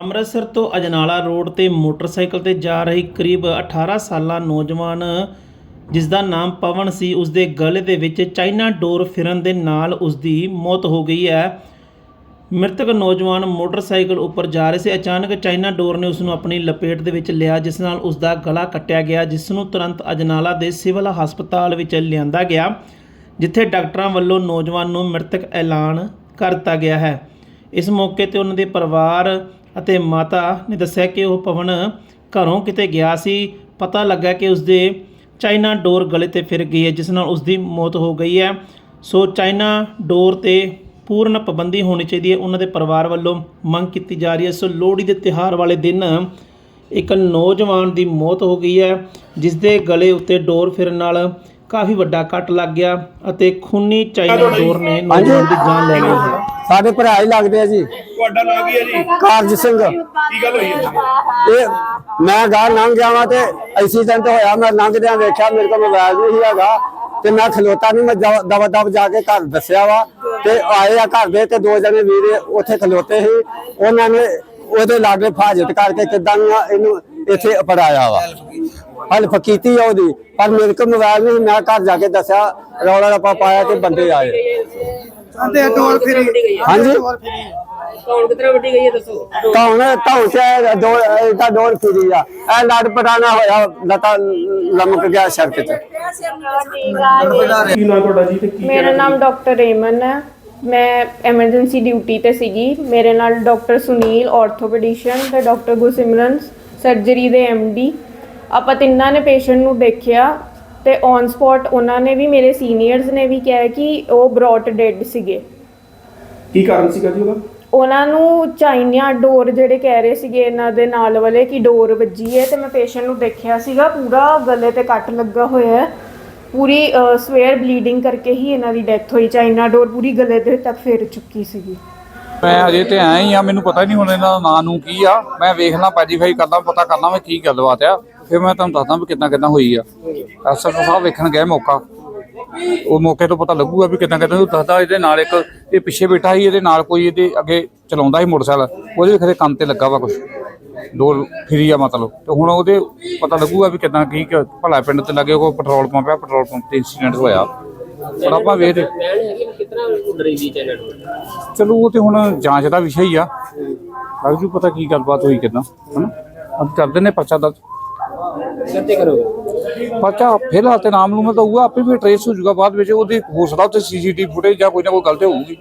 ਅੰਮ੍ਰਿਤਸਰ ਤੋਂ ਅਜਨਾਲਾ ਰੋਡ ਤੇ ਮੋਟਰਸਾਈਕਲ ਤੇ ਜਾ ਰਹੀ ਕਰੀਬ 18 ਸਾਲਾ ਨੌਜਵਾਨ ਜਿਸ ਦਾ ਨਾਮ ਪਵਨ ਸੀ ਉਸ ਦੇ ਗਲੇ ਦੇ ਵਿੱਚ ਚਾਈਨਾ ਡੋਰ ਫਿਰਨ ਦੇ ਨਾਲ ਉਸ ਦੀ ਮੌਤ ਹੋ ਗਈ ਹੈ। ਮ੍ਰਿਤਕ ਨੌਜਵਾਨ ਮੋਟਰਸਾਈਕਲ ਉੱਪਰ ਜਾ ਰਹੇ ਸੀ। ਅਚਾਨਕ ਚਾਈਨਾ ਡੋਰ ਨੇ ਉਸ ਨੂੰ ਆਪਣੀ ਲਪੇਟ ਦੇ ਵਿੱਚ ਲਿਆ, ਜਿਸ ਨਾਲ ਉਸ ਦਾ ਗਲਾ ਕੱਟਿਆ ਗਿਆ ਜਿਸ ਨੂੰ ਤੁਰੰਤ ਅਜਨਾਲਾ ਦੇ ਸਿਵਲ ਹਸਪਤਾਲ ਵਿੱਚ ਲਿਆਂਦਾ ਗਿਆ, ਜਿੱਥੇ ਡਾਕਟਰਾਂ ਵੱਲੋਂ ਨੌਜਵਾਨ ਨੂੰ ਮ੍ਰਿਤਕ ਐਲਾਨ ਕਰ ਦਿੱਤਾ ਗਿਆ ਹੈ। ਇਸ ਮੌਕੇ ਤੇ ਉਹਨਾਂ ਦੇ ਪਰਿਵਾਰ ਅਤੇ ਮਾਤਾ ਨੇ ਦੱਸਿਆ ਕਿ ਉਹ ਪਵਨ ਘਰੋਂ ਕਿਤੇ ਗਿਆ ਸੀ। ਪਤਾ ਲੱਗਾ ਕਿ ਉਸ ਦੇ ਚਾਈਨਾ ਡੋਰ ਗਲੇ ਤੇ ਫਿਰ ਗਈ ਹੈ ਜਿਸ ਨਾਲ ਉਸ ਦੀ ਮੌਤ ਹੋ ਗਈ ਹੈ। ਸੋ ਚਾਈਨਾ ਡੋਰ ਤੇ ਪੂਰਨ ਪਾਬੰਦੀ ਹੋਣੀ ਚਾਹੀਦੀ ਹੈ। ਉਹਨਾਂ ਦੇ ਪਰਿਵਾਰ ਵੱਲੋਂ ਮੰਗ ਕੀਤੀ ਜਾ ਰਹੀ ਹੈ। ਸੋ ਲੋਹੜੀ ਦੇ ਤਿਉਹਾਰ ਵਾਲੇ ਦਿਨ ਇੱਕ ਨੌਜਵਾਨ ਦੀ ਮੌਤ ਹੋ ਗਈ ਹੈ ਜਿਸ ਦੇ ਗਲੇ ਉੱਤੇ ਡੋਰ ਫਿਰਨ ਨਾਲ ਕਾਫੀ ਵੱਡਾ ਕੱਟ ਲੱਗ ਗਿਆ ਅਤੇ ਖੂਨੀ ਚਾਈਨਾ ਡੋਰ ਨੇ ਨੌਜਵਾਨ ਦੀ ਜਾਨ ਲੈ ਲਈ ਹੈ। ਸਾਡੇ ਭਰਾ ਹੀ ਲੱਗਦੇ ਆ ਜੀ। ਤੁਹਾਡਾ ਨਾਂ ਕੀ ਹੈ ਜੀ? ਕਾਰਜ ਸਿੰਘ। ਕੀ ਗੱਲ ਹੋਈ ਹੈ ਇਹ ਮੈਂ ਗਾਂ ਲੰਘ ਗਿਆ ਵਾਂ ਤੇ ਐਕਸੀਡੈਂਟ ਹੋਇਆ ਮੈਂ ਲੰਘਦਿਆਂ ਵੇਖਿਆ ਮੇਰੇ ਕੋਲ ਮੋਬਾਈਲ ਨਹੀਂ ਹੈਗਾ ਤੇ ਮੈਂ ਖਲੋਤਾ ਨਹੀਂ ਮੈਂ ਦਵਾ ਦਵ ਜਾ ਕੇ ਘਰ ਦੱਸਿਆ ਵਾ ਤੇ ਆਏ ਆ ਘਰ ਦੇ ਤੇ ਦੋ ਜਣੇ ਵੀਰੇ ਉੱਥੇ ਖਲੋਤੇ ਸੀ। ਉਹਨਾਂ ਨੇ ਉਹਦੇ ਲਾਗੇ ਫਾਜਤ ਕਰਕੇ ਕਿਦਾਂ ਇਹਨੂੰ ਇੱਥੇ ਅਪੜਾਇਆ ਵਾ। ਹਲਫ ਕੀਤੀ ਆ ਉਹਦੀ ਪਰ ਮੇਰੇ ਕੋਲ ਮੋਬਾਈਲ ਨਹੀਂ ਮੈਂ ਘਰ ਜਾ ਕੇ ਦੱਸਿਆ ਰੌਲਾ ਰੱਪਾ ਪਾਇਆ ਤੇ ਬੰਦੇ ਆਏ। ਅੰਦੇ ਡੋਲ ਫਿਰੀ। ਹਾਂਜੀ? ਕੌਣ ਕਿਤਨਾ ਵੱਡੀ ਗਈ ਹੈ ਦੱਸੋ? ਕੌਣ ਧੌਣ ਚ ਦੋ ਇਹਦਾ ਡੋਰ ਫਿਰੀ ਆ। ਇਹ ਲੜ ਪਟਾਣਾ ਹੋਇਆ ਲਤਾ ਲਮਕ ਗਿਆ ਸੜਕ ਤੇ। ਕੀ ਨਾਂ ਤੁਹਾਡਾ ਜੀ ਤੇ ਕੀ ਮੇਰਾ ਨਾਮ ਡਾਕਟਰ ਰੇਮਨ ਹੈ। ਮੈਂ ਐਮਰਜੈਂਸੀ ਡਿਊਟੀ ਤੇ ਸੀਗੀ। ਮੇਰੇ ਨਾਲ ਡਾਕਟਰ ਸੁਨੀਲ ਆਰਥੋਪੈਡਿਸ਼ਨ ਤੇ ਡਾਕਟਰ ਗੁਰਸਿਮਰਨ ਸਰਜਰੀ ਦੇ ਡੀ ਆਪਾਂ ਤਿੰਨਾਂ ਨੇ ਪੇਸ਼ੈਂਟ ਨੂੰ ਦੇਖਿਆ। ਤੇ ਔਨ ਸਪੌਟ ਉਹਨਾਂ ਨੇ ਵੀ ਮੇਰੇ ਸੀਨੀਅਰਸ ਨੇ ਵੀ ਕਿਹਾ ਕਿ ਉਹ ਬ੍ਰੌਟ ਡੈਡ ਸੀਗੇ। ਕੀ ਕਾਰਨ ਸੀਗਾ ਜੀ ਉਹਦਾ? ਉਹਨਾਂ ਨੂੰ ਚਾਈਨਾ ਡੋਰ ਜਿਹੜੇ ਕਹਿ ਰਹੇ ਸੀਗੇ ਇਹਨਾਂ ਦੇ ਨਾਲ ਵਾਲੇ ਕਿ ਡੋਰ ਵੱਜੀ ਹੈ ਤੇ ਮੈਂ ਪੇਸ਼ੈਂਟ ਨੂੰ ਦੇਖਿਆ ਸੀਗਾ ਪੂਰਾ ਗਲੇ ਤੇ ਕੱਟ ਲੱਗਾ ਹੋਇਆ ਹੈ। ਪੂਰੀ ਸਵੇਅਰ ਬਲੀਡਿੰਗ ਕਰਕੇ ਹੀ ਇਹਨਾਂ ਦੀ ਡੈਥ ਹੋਈ ਚਾਈਨਾ ਡੋਰ ਪੂਰੀ ਗਲੇ ਦੇ ਤੱਕ ਫੇਰ ਚੁੱਕੀ ਸੀਗੀ। ਮੈਂ ਅਜੇ ਤੇ ਆਇਆ ਹੀ ਆ, ਮੈਨੂੰ ਪਤਾ ਹੀ ਨਹੀਂ ਹੁਣ ਇਹਨਾਂ ਦਾ ਨਾਂ ਨੂੰ ਕੀ ਆ। ਮੈਂ ਵੇਖ ਲਾਂ ਵੈਰੀਫਾਈ ਕਰਦਾ, ਪਤਾ ਕਰਨਾ ਮੈਂ ਕੀ ਗੱਲਬਾਤ ਆ। ਫਿਰ ਮੈਂ ਤੁਹਾਨੂੰ ਦੱਸਦਾ ਵੀ ਕਿੱਦਾਂ ਕਿੱਦਾਂ ਹੋਈ ਆ। ਅਸਰ ਸਾਹਿਬ ਵੇਖਣ ਗਏ ਮੌਕਾ। ਉਹ ਮੌਕੇ ਤੋਂ ਪਤਾ ਲੱਗੂਗਾ ਵੀ ਕਿੱਦਾਂ ਕਿੱਦਾਂ ਉਹ ਦੱਸਦਾ ਇਹਦੇ ਨਾਲ ਇੱਕ, ਇਹ ਪਿੱਛੇ ਬੈਠਾ ਸੀ, ਇਹਦੇ ਨਾਲ ਕੋਈ ਇਹਦੇ ਅੱਗੇ ਚਲਾਉਂਦਾ ਸੀ ਮੋਟਰਸਾਈਕਲ। ਉਹਦੇ ਵੀ ਖਰੇ ਕੰਮ ਤੇ ਲੱਗਾ ਵਾ ਕੁਝ ਦੋ ਫਰੀ ਆ ਮਤਲਬ। ਤੇ ਹੁਣ ਉਹਦੇ ਪਤਾ ਲੱਗੂਗਾ ਵੀ ਕਿੱਦਾਂ ਕੀ ਭਲਾ ਪਿੰਡ ਤੇ ਲੱਗੇ ਕੋਈ ਪੈਟਰੋਲ ਪੰਪ ਆ, ਪੈਟਰੋਲ ਪੰਪ ਤੇ ਇਨਸੀਡੈਂਟ ਹੋਇਆ। ਪਰ ਆਪਾਂ ਵੇਖਦੇ ਚਲੋ ਉਹ ਤੇ ਹੁਣ ਜਾਂਚ ਦਾ ਵਿਸ਼ਾ ਹੀ ਆ। ਲੱਗ ਜੂ ਪਤਾ ਕੀ ਗੱਲਬਾਤ ਹੋਈ ਕਿਦਾਂ? ਹਨਾ? ਅਬ ਕਰਦੇ ਨੇ ਪਰਚਾ ਦਰਜ। ਕਿੱਥੇ ਕਰੋਗੇ? ਪਰਚਾ ਫਿਲਹਾਲ ਤੇ ਨਾਮ ਨੂੰ ਮੈਂ ਤਾਂ ਹੋਊਗਾ ਆਪੇ ਵੀ ਟਰੇਸ ਹੋ ਜਾਊਗਾ ਬਾਅਦ ਵਿੱਚ। ਉਹਦੀ ਹੋ ਸਕਦਾ ਉੱਤੇ ਸੀਸੀਟੀਵੀ ਫੁਟੇਜ ਜਾਂ ਕੋਈ ਨਾ ਕੋਈ ਗਲਤੀ ਹੋਊਗੀ।